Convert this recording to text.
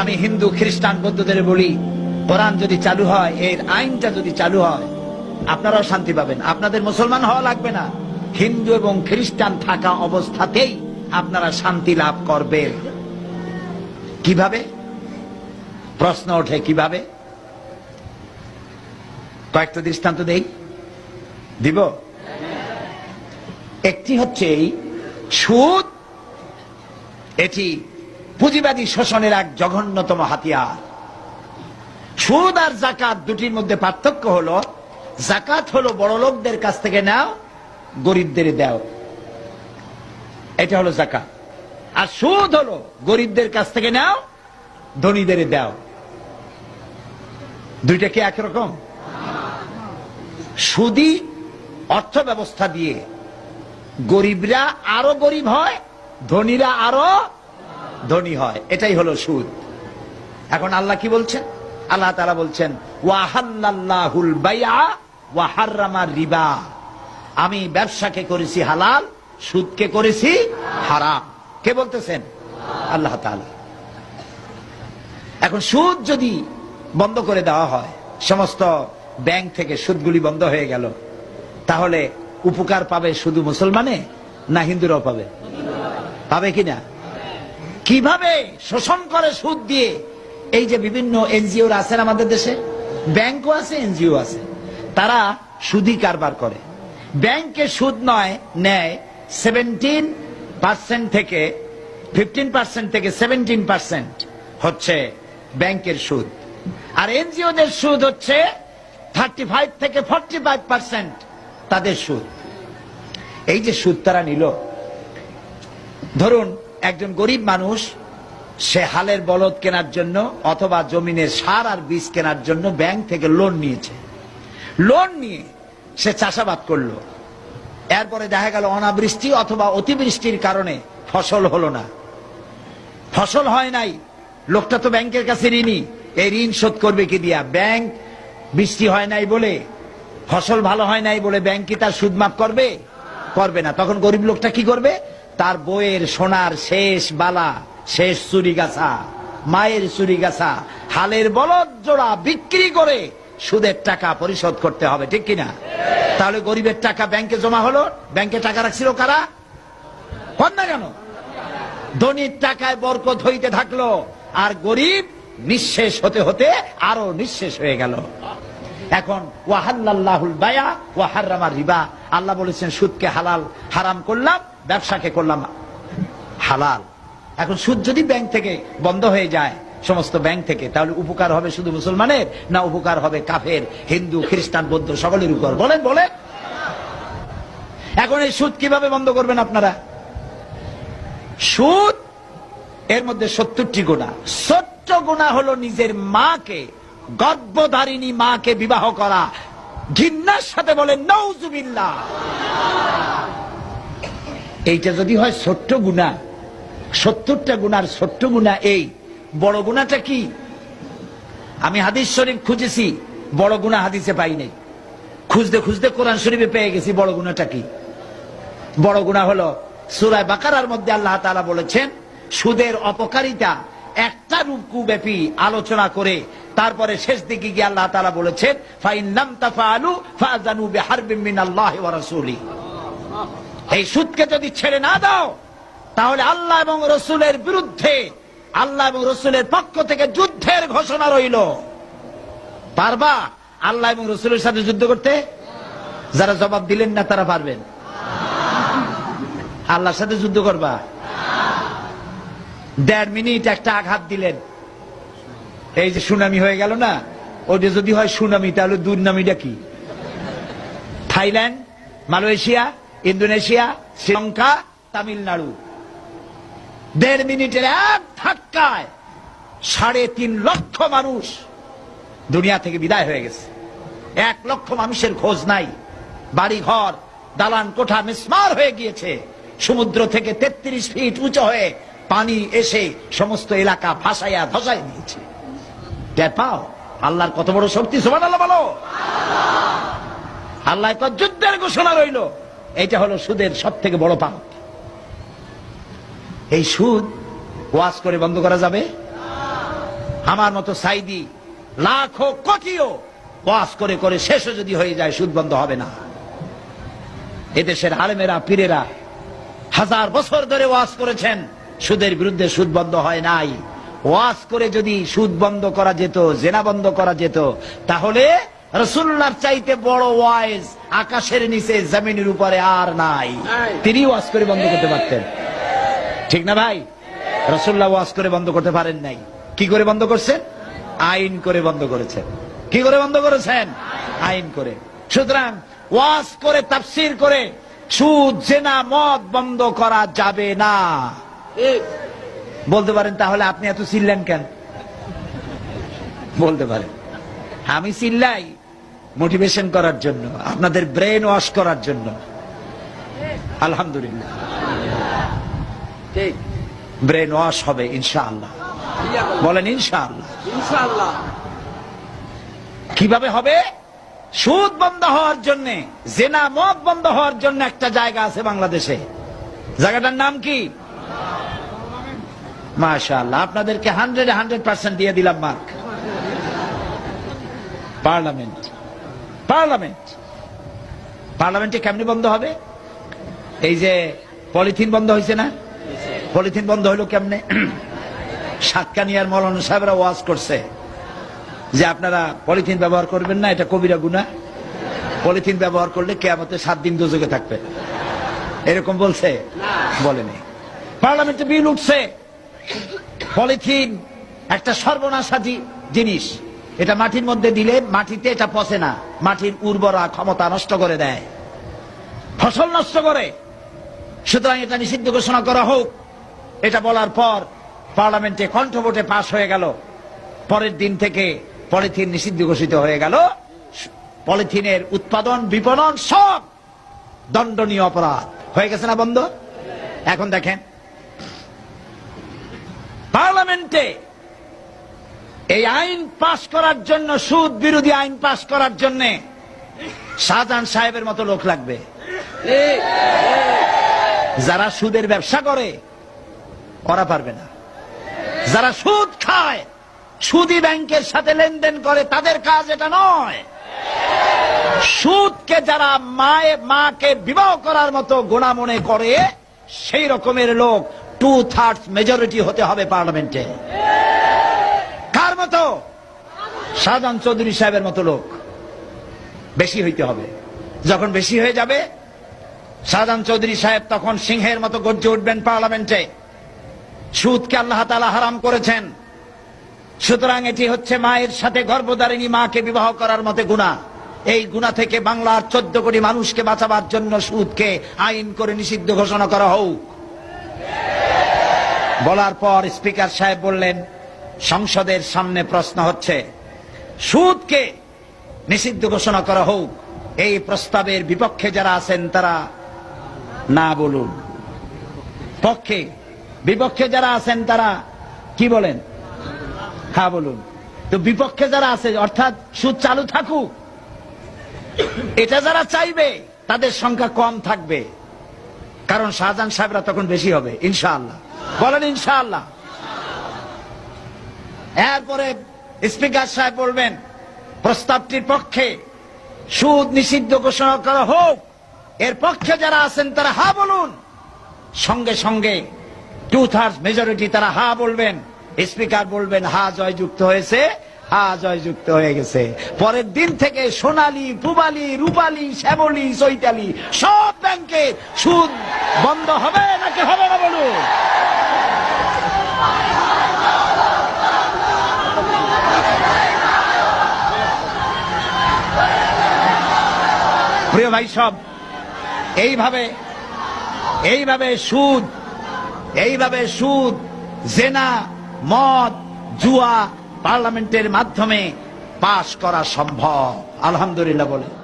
আমি হিন্দু, খ্রিস্টান, বৌদ্ধদের বলি, কোরআন যদি চালু হয়, এর আইনটা যদি চালু হয়, আপনারাও শান্তি পাবেন। আপনাদের মুসলমান হওয়া লাগবে না। হিন্দু এবং খ্রিস্টান থাকা অবস্থাতেই আপনারা শান্তি লাভ করবেন। কীভাবে? প্রশ্ন ওঠে কীভাবে? কয়েকটা দৃষ্টান্ত দেই। দিব? একটি হচ্ছে এই, সুদ, এটি পুঁজিবাদী শোষণের এক জঘন্যতম হাতিয়ার। সুদ আর জাকাত দুটির মধ্যে পার্থক্য হলো, জাকাত হলো বড় লোকদের কাছ থেকে নাও, গরিবদের দেও। এটা হলো জাকাত। আর সুদ হলো গরিবদের কাছ থেকে নাও, ধনীদের দেও। দুইটা কি একরকম সুদি অর্থ ব্যবস্থা দিয়ে গরিবরা আরও গরিব হয়, ধনীরা আরও ধনী হয়। এটাই হলো সুদ। এখন আল্লাহ কি বলছেন? আল্লাহ তারা বলছেন ওয়াহাল্লাহুল বাইয়া ওয়াহাররামা রিবা। আমি ব্যবসাকে করেছি হালাল, সুদকে করেছি হারাম। কে বলতেছেন? আল্লাহ তাআলা। এখন সুদ যদি বন্ধ করে দেওয়া হয়, সমস্ত ব্যাংক থেকে সুদগুলি বন্ধ হয়ে গেল, তাহলে উপকার পাবে শুধু মুসলমানে না হিন্দুরাও পাবে? পাবে কিনা কীভাবে শোষণ করে সুদ দিয়ে? এই যে বিভিন্ন এনজিও আছেন আমাদের দেশে, ব্যাংকও আছে, এনজিও আছে। তারা সুদি কারবার করে। ব্যাংকে সুদ নয়, নেয় সেভেন্টিন পার্সেন্ট থেকে ফিফটিন পার্সেন্ট থেকে সেভেন্টিন পার্সেন্ট হচ্ছে ব্যাংকের সুদ। আর এনজিওদের সুদ হচ্ছে থার্টি ফাইভ থেকে ফর্টি ফাইভ পার্সেন্ট তাদের সুদ। এই যে সুদ তারা নিল, ধরুন একজন গরিব মানুষ, সে হালের বলদ কেনার জন্য অথবা জমিনের সার আর বীজ কেনার জন্য ব্যাংক থেকে লোন নিয়েছে। লোন নিয়ে সে চাষাবাদ করল। এরপরে দেখা গেল অনাবৃষ্টি অথবা অতিবৃষ্টির কারণে ফসল হলো না। ফসল হয় নাই। লোকটা তো ব্যাংকের কাছে ঋণী। এই ঋণ শোধ করবে কি দিয়া? ব্যাংক, বৃষ্টি হয় নাই বলে, ফসল ভালো হয় নাই বলে ব্যাংক কি তার সুদ মাফ করবে? করবে না। তখন গরিব লোকটা কি করবে? তার বইয়ের সোনার শেষ বালা, শেষ চুরি গাছা মায়ের চুরি গাছা হালের বলদ জোড়া বিক্রি করে সুদের টাকা পরিশোধ করতে হবে, ঠিক কিনা? তাহলে গরিবের টাকা ব্যাংকে জমা হলো, ব্যাংকে টাকা রাখছিল কারা? কর না কেন? ধনির টাকায় বরকত হইতে থাকল, আর গরিব নিঃশেষ হতে হতে আরও নিঃশেষ হয়ে গেল। এখন ওয়াহাল্লাহুল বায়া ওয়াহারামার রিবা। আল্লাহ বলেছেন, সুদকে হালাল, হারাম করলাম ব্যবসাকে করলাম হালাল। এখন সুদ যদি ব্যাংক থেকে বন্ধ হয়ে যায়, সমস্ত ব্যাংক থেকে, তাহলে উপকার হবে শুধু মুসলমানের না উপকার হবে কাফের, হিন্দু, খ্রিস্টান, বৌদ্ধ সকলের উপর? বলেন বলেন। এখন এই সুদ কীভাবে বন্ধ করবেন আপনারা? সুদ এর মধ্যে সত্তরটি গুণা। সত্য গুণা হলো নিজের মাকে, গর্ভধারিণী মাকে বিবাহ করা। ঘিন্নার সাথে বলে নৌজুবিল্লা এইটা যদি হয় ছোট্ট গুণা। সত্তরটা গুণার ছোট্ট গুণা এই। বড় গুণাটা কি? আমি হাদিস শরীফ খুঁজেছি, বড় গুণা হাদিসে পাই নাই। খুঁজতে খুঁজতে কোরআন শরীফে পেয়ে গেছি, বড় গুণাটা কি? বড় গুণা হলো সুরায় বাকারার মধ্যে আল্লাহ তালা বলেছেন, সুদের অপকারিতা একটা রূপকু ব্যাপী আলোচনা করে, তারপরে শেষ দিকে গিয়ে আল্লাহ তালা বলেছেন, ফাইন লাম তাফআলু ফাযানু বিহারবিন মিনাল্লাহি ওয়া রাসূলি। এই সুদকে যদি ছেড়ে না দাও, তাহলে আল্লাহ এবং রসুলের বিরুদ্ধে, আল্লাহ এবং রসুলের পক্ষ থেকে যুদ্ধের ঘোষণা রইল। পারবা আল্লাহ এবং রসুলের সাথে যুদ্ধ করতে যারা জবাব দিলেন না, তারা পারবেন। আল্লাহর সাথে যুদ্ধ করবা। দেড় মিনিট একটা আঘাত দিলেন। এই যে সুনামি হয়ে গেল না, ওটা যদি হয় সুনামি, তাহলে দুর্নামিটা কি? Thailand, Malaysia Indonesia, Sri Lanka, Tamil Nadu. দেড় মিনিটের এক ধাক্কায় সাড়ে তিন লক্ষ মানুষ দুনিয়া থেকে বিদায় হয়ে গেছে। এক লক্ষ মানুষের খোঁজ নাই। বাড়ি ঘর দালান কোঠা মিসমার হয়ে গিয়েছে। সমুদ্র থেকে তেত্রিশ ফিট উঁচু হয়ে পানি এসে সমস্ত এলাকা ভাসাইয়া ধসাই দিয়েছে। পাও? আল্লাহর কত বড় শক্তি সমান আল্লাহ বলো। আল্লাহ। এক যুদ্ধের ঘোষণা রইল। এটা হলো সুদের সব থেকে বড় পাপ। এই সুদ ওয়াজ করে বন্ধ করা যাবে? আমার মতো সাইদি লাখো কোটিও ওয়াজ করে করে শেষও যদি হয়ে যায়, সুদ বন্ধ হবে না। এদেশের আলেমেরা, পীরেরা হাজার বছর ধরে ওয়াজ করেছেন, সুদের বিরুদ্ধে সুদ বন্ধ হয় নাই। ওয়াজ করে যদি সুদ বন্ধ করা যেত, জেনা বন্ধ করা যেত, তাহলে রসুল্লার চাইতে বড় ওয়াইজ আকাশের নিচে জমিনের উপরে আর নাই। তিনি ওয়াজ করে বন্ধ করতে পারতেন। ঠিক না ভাই? রসুল্লাহ ওয়াজ করে বন্ধ করতে পারেন নাই। কি করে বন্ধ করছেন? আইন করে বন্ধ করেছেন। কি করে বন্ধ করেছেন? আইন করে। সুতরাং ওয়াজ করে তাফসির করে সুদ জেনা মদ বন্ধ করা যাবে না। বলতে পারেন তাহলে আপনি এত চিল্লেন কেন? বলতে পারেন। আমি চিল্লাই। মোটিভেশন করার জন্য আপনাদের ব্রেন ওয়াশ করার জন্য। আলহামদুলিল্লাহ। ঠিক। ব্রেন ওয়াশ হবে ইনশাআল্লাহ। বলেন ইনশাআল্লাহ। ইনশাআল্লাহ। কীভাবে হবে? সুদ বন্ধ হওয়ার জন্য জেনা মদ বন্ধ হওয়ার জন্য একটা জায়গা আছে বাংলাদেশে। জায়গাটার নাম কি? মাশাআল্লাহ আপনাদেরকে হান্ড্রেড হান্ড্রেড পার্সেন্ট দিয়ে দিলাম মার্ক। পার্লামেন্ট। পার্লামেন্ট। পার্লামেন্টে কেমনি বন্ধ হবে? এই যে পলিথিন বন্ধ হয়েছে না? পলিথিন বন্ধ হইল কেমনে? সাতকানিয়ার মৌলানা সাহেবরা ওয়াজ করছে যে আপনারা পলিথিন ব্যবহার করবেন না, এটা কবিরা গুনা পলিথিন ব্যবহার করলে কেয়ামতে সাত দিন দুযোগে থাকবে। এরকম বলছে? বলেনি। পার্লামেন্টে বিল উঠছে। পলিথিন একটা সর্বনাশাজি জিনিস। এটা মাটির মধ্যে দিলে মাটিতে এটা পচে না। মাটির উর্বরা ক্ষমতা নষ্ট করে দেয়। ফসল নষ্ট করে। সুতরাং এটা নিষিদ্ধ ঘোষণা করা হোক। এটা বলার পর পার্লামেন্টে কণ্ঠভোটে পাশ হয়ে গেল। পরের দিন থেকে পলিথিন নিষিদ্ধ ঘোষিত হয়ে গেল। পলিথিনের উৎপাদন, বিপণন সব দণ্ডনীয় অপরাধ। হয়ে গেছে না বন্ধ? এখন দেখেন। পার্লামেন্টে এই আইন পাশ করার জন্য, সুদ বিরোধী আইন পাশ করার জন্য শাহজাহান সাহেবের মতো লোক লাগবে। যারা সুদের ব্যবসা করে, ওরা পারবে না। যারা সুদ খায়, সুদি ব্যাংকের সাথে লেনদেন করে, তাদের কাজ এটা নয়। সুদকে যারা মায়ে, মাকে বিবাহ করার মতো গোনা মনে করে, সেই রকমের লোক টু থার্ড মেজরিটি হতে হবে পার্লামেন্টে। কার মতো শাহজাহান চৌধুরী সাহেবের মতো লোক। বেশি হইতে হবে। যখন বেশি হয়ে যাবে শাহজাহান চৌধুরী সাহেব তখন সিংহের মতো গর্জে উঠবেন পার্লামেন্টে। সুদকে আল্লাহ তালা হারাম করেছেন। সুতরাং এটি হচ্ছে মায়ের সাথে গর্ভধারিণী মাকে বিবাহ করার মতে গুণা। এই গুণা থেকে বাংলার চোদ্দ কোটি মানুষকে বাঁচাবার জন্য সুদকে আইন করে নিষিদ্ধ ঘোষণা করা হোক। বলার পর স্পিকার সাহেব বললেন সংসদের সামনে প্রশ্ন হচ্ছে, সুদকে নিষিদ্ধ ঘোষণা করা হোক, এই প্রস্তাবের বিপক্ষে যারা আছেন তারা না বলুন। পক্ষে, বিপক্ষে যারা আছেন তারা কি বলেন? হ্যাঁ বলুন। তো বিপক্ষে যারা আছে, অর্থাৎ সুদ চালু থাকুক, এটা যারা চাইবে, তাদের সংখ্যা কম থাকবে। কারণ শাহজাহান সাহেবরা তখন বেশি হবে, ইনশাআল্লাহ। বলেন ইনশাআল্লাহ। এরপরে স্পিকার সাহেব বলবেন, প্রস্তাবটির পক্ষে সুদ নিষিদ্ধ ঘোষণা করা হোক। এর পক্ষে যারা আছেন তারা হা বলুন। সঙ্গে সঙ্গে টু থার্ড মেজরিটি তারা হা বলবেন। স্পিকার বলবেন, হা জয়যুক্ত হয়েছে, হা জয়যুক্ত হয়ে গেছে। পরের দিন থেকে সোনালী, পুবালি, রূপালী, শ্যামলী, চৈতালি সব ব্যাংকে সুদ বন্ধ হবে নাকি হবে না বলুন। প্রিয় ভাই, সব। এইভাবে এইভাবে সুদ এইভাবে সুদ, জেনা, মদ, জুয়া পার্লামেন্টের মাধ্যমে পাশ করা সম্ভব। আলহামদুলিল্লাহ বলে।